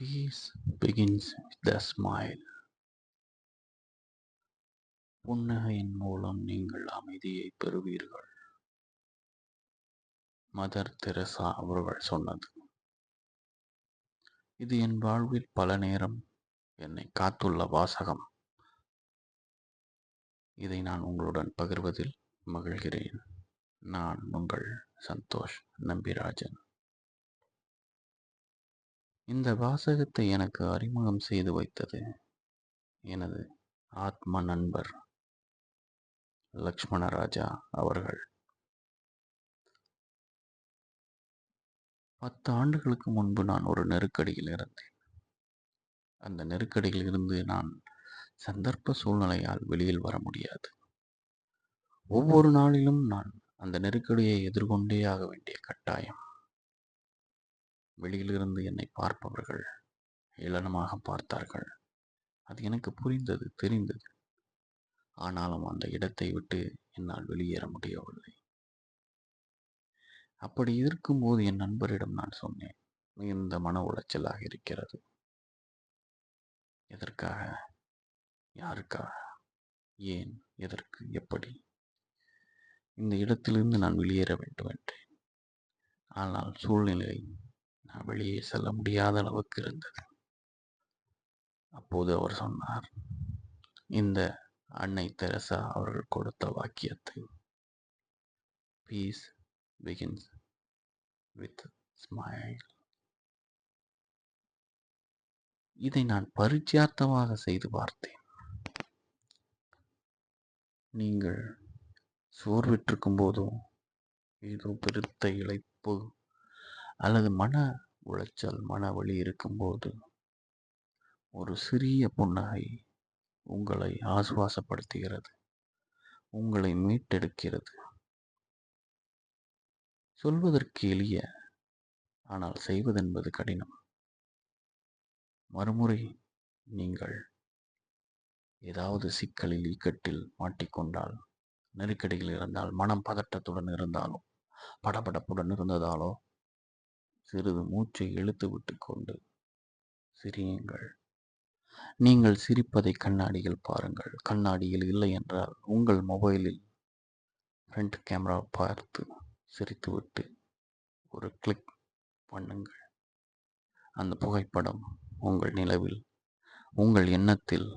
Peace begins with a smile. புன்னகையின் மூலம் நீங்கள் அமைதியை பெறுவீர்கள். மதர் தெரசா அவர்கள் சொன்னது. இது என் வாழ்வில் பல நேரம் என்னை காத்துள்ள வாசகம். இதை நான் உங்களுடன் பகிர்வதில் மகிழ்கிறேன். நான் உங்கள் சந்தோஷ் நம்பிராஜன். இந்த வாசகத்தை எனக்கு அறிமுகம் செய்து வைத்தது எனது ஆத்ம நண்பர் லக்ஷ்மணராஜா அவர்கள். பத்து ஆண்டுகளுக்கு முன்பு நான் ஒரு நெருக்கடியில் இருந்தேன். அந்த நெருக்கடியில் இருந்து நான் சந்தர்ப்ப சூழ்நிலையால் வெளியில் வர முடியாது. ஒவ்வொரு நாளிலும் நான் அந்த நெருக்கடியை எதிர்கொண்டே ஆக வேண்டிய கட்டாயம். வெளியிலிருந்து என்னை பார்ப்பவர்கள் ஏளனமாக பார்த்தார்கள். அது எனக்கு புரிந்தது தெரிந்தது. ஆனாலும் அந்த இடத்தை விட்டு என்னால் வெளியேற முடியவில்லை. அப்படி இருக்கும்போது என் நண்பரிடம் நான் சொன்னேன் மிகுந்த மன உளைச்சலாக இருக்கிறது. எதற்காக? யாருக்காக? ஏன்? எதற்கு? எப்படி? இந்த இடத்திலிருந்து நான் வெளியேற வேண்டும் என்றேன். ஆனால் சூழ்நிலை நான் வெளியே செல்ல முடியாத அளவுக்கு இருந்தது. அப்போது அவர் சொன்னார் இந்த அன்னை தெரசா அவர்கள் கொடுத்த வாக்கியத்தை பீஸ் பிகின்ஸ் வித் ஸ்மைல் இதை நான் பரிச்சயார்த்தமாக செய்து பார்த்தேன். நீங்கள் சோர்விட்டிருக்கும் போதும் ஏதோ பெருத்த இழைப்பு அல்லது மன உளைச்சல் மன வலி இருக்கும்போது ஒரு சிறிய புன்னகை உங்களை ஆசுவாசப்படுத்துகிறது. உங்களை மீட்டெடுக்கிறது. சொல்வதற்கு எளிய ஆனால் செய்வதென்பது கடினம். மறுமுறை நீங்கள் ஏதாவது சிக்கலில் இக்கட்டில் மாட்டிக்கொண்டால் நெருக்கடியில் இருந்தால் மனம் பதட்டத்துடன் இருந்தாலும் படபடப்புடன் இருந்ததாலோ சிறிது மூச்சை இழுத்து விட்டு கொண்டு சிரியுங்கள். நீங்கள் சிரிப்பதை கண்ணாடியில் பாருங்கள். கண்ணாடியில் இல்லை என்றால் உங்கள் மொபைலில் ஃப்ரண்ட் கேமரா பார்த்து சிரித்துவிட்டு ஒரு கிளிக் பண்ணுங்கள். அந்த புகைப்படம் உங்கள் நிலவில் உங்கள் எண்ணத்தில்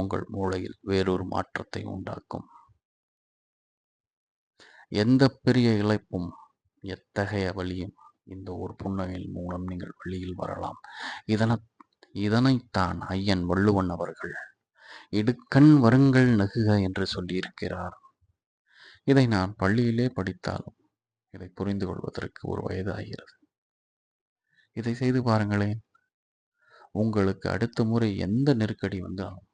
உங்கள் மூளையில் வேறொரு மாற்றத்தை உண்டாக்கும். எந்த பெரிய இழைப்பும் எத்தகைய வழியும் இந்த ஒரு புன்னகையின் மூலம் நீங்கள் வெளியில் வரலாம். இதனை இதனைத்தான் ஐயன் வள்ளுவன் அவர்கள் இடுக்கண் வருங்கள் நகுக என்று சொல்லியிருக்கிறார். இதை நான் பள்ளியிலே படித்தாலும் இதை புரிந்து கொள்வதற்கு ஒரு வயது ஆகிறது இதை செய்து பாருங்களேன். உங்களுக்கு அடுத்த முறை எந்த நெருக்கடி வந்தாலும்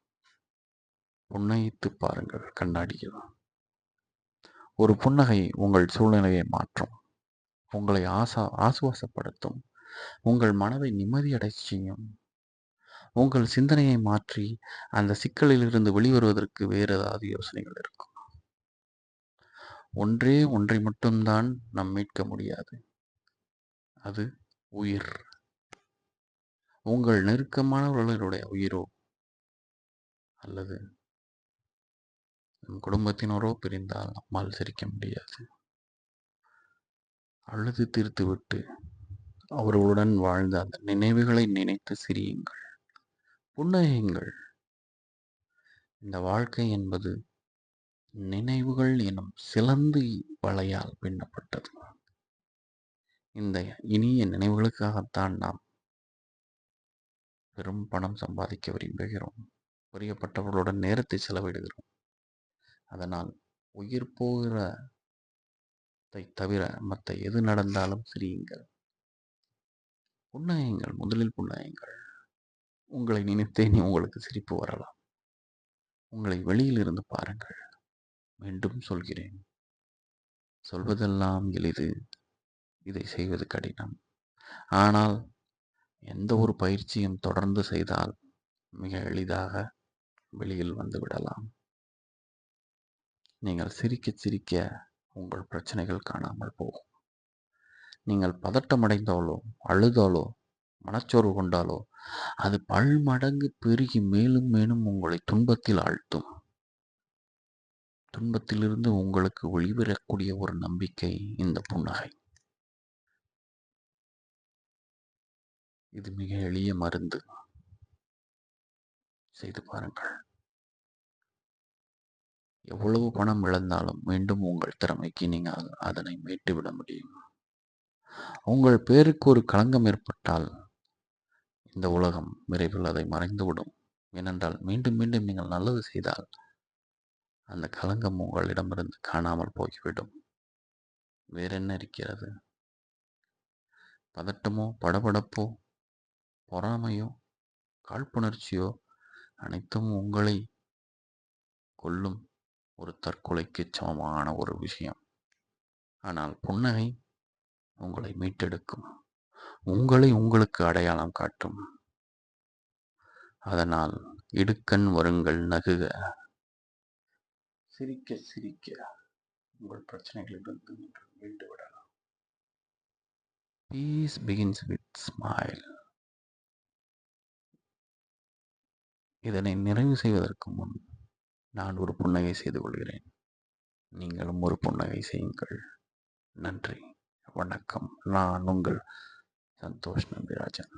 புன்னகைத்து பாருங்கள் கண்ணாடியில். ஒரு புன்னகை உங்கள் சூழ்நிலையை மாற்றும். உங்களை ஆசா ஆசுவாசப்படுத்தும். உங்கள் மனதை நிம்மதியடை செய்யும். உங்கள் சிந்தனையை மாற்றி அந்த சிக்கலிலிருந்து வெளிவருவதற்கு வேறு ஏதாவது யோசனைகள் இருக்கும் ஒன்றே ஒன்றை மட்டும்தான் நாம் மீட்க முடியாது. அது உயிர். உங்கள் நெருக்கமானவர்களுடைய உயிரோ? அல்லது நம் குடும்பத்தினரோ பிரிந்தால் நம்மால் சிரிக்க முடியாது. அழுது தீர்த்துவிட்டு அவர்களுடன் வாழ்ந்த அந்த நினைவுகளை நினைத்து சிரியுங்கள். புன்னகையுங்கள். இந்த வாழ்க்கை என்பது நினைவுகள் எனும் சிலந்து வலையால் பின்னப்பட்டது. இந்த இனிய நினைவுகளுக்காகத்தான் நாம் பெரும் பணம் சம்பாதிக்க விரும்புகிறோம். பிரியப்பட்டவர்களுடன் நேரத்தை செலவிடுகிறோம். அதனால் உயிர் போகிற போகிறதை தவிர மற்ற எது நடந்தாலும் சிரியுங்கள். புண்ணாயங்கள் முதலில் புண்ணாயங்கள் உங்களை நினைத்தே நீ உங்களுக்கு சிரிப்பு வரலாம். உங்களை வெளியில் இருந்து பாருங்கள். மீண்டும் சொல்கிறேன். சொல்வதெல்லாம் எளிது. இதை செய்வது கடினம். ஆனால் எந்த ஒரு பயிற்சியும் தொடர்ந்து செய்தால் மிக எளிதாக வெளியில் வந்து விடலாம். நீங்கள் சிரிக்க சிரிக்க உங்கள் பிரச்சனைகள் காணாமல் போகும். நீங்கள் பதட்டமடைந்தாலோ அழுதாலோ மனச்சோர்வு கொண்டாலோ அது பல்மடங்கு பெருகி மேலும் மேலும் உங்களை துன்பத்தில் ஆழ்த்தும். துன்பத்திலிருந்து உங்களுக்கு வெளிவரக்கூடிய ஒரு நம்பிக்கை இந்த புன்னகை. இது மிக எளிய மருந்து. செய்து பாருங்கள். எவ்வளவு பணம் இழந்தாலும் மீண்டும் உங்கள் திறமைக்கு நீங்கள் அதனை மீட்டுவிட முடியும். உங்கள் பேருக்கு ஒரு களங்கம் ஏற்பட்டால் இந்த உலகம் விரைவில் அதை மறைந்துவிடும். ஏனென்றால் மீண்டும் மீண்டும் நீங்கள் நல்லது செய்தால் அந்த களங்கம் உங்களிடமிருந்து காணாமல் போய்விடும். வேற என்ன இருக்கிறது? பதட்டமோ படபடப்போ பொறாமையோ காழ்ப்புணர்ச்சியோ அனைத்தும் உங்களை கொல்லும் ஒரு தற்கொலைக்கு சமமான ஒரு விஷயம். ஆனால் புன்னகை உங்களை மீட்டெடுக்கும். உங்களை உங்களுக்கு அடையாளம் காட்டும். அதனால் இடுக்கண் வருங்கள் நகுக. சிரிக்க சிரிக்க உங்கள் பிரச்சனைகளிலிருந்து நீங்கள் மீண்டு விடலாம். பீஸ் பிகின்ஸ் வித் ஸ்மைல் இதனை நிறைவு செய்வதற்கு முன் நான் ஒரு புன்னகை செய்து கொள்கிறேன். நீங்களும் ஒரு புன்னகை செய்யுங்கள். நன்றி. வணக்கம். நான் உங்கள் சந்தோஷ் நம்பிராஜன்.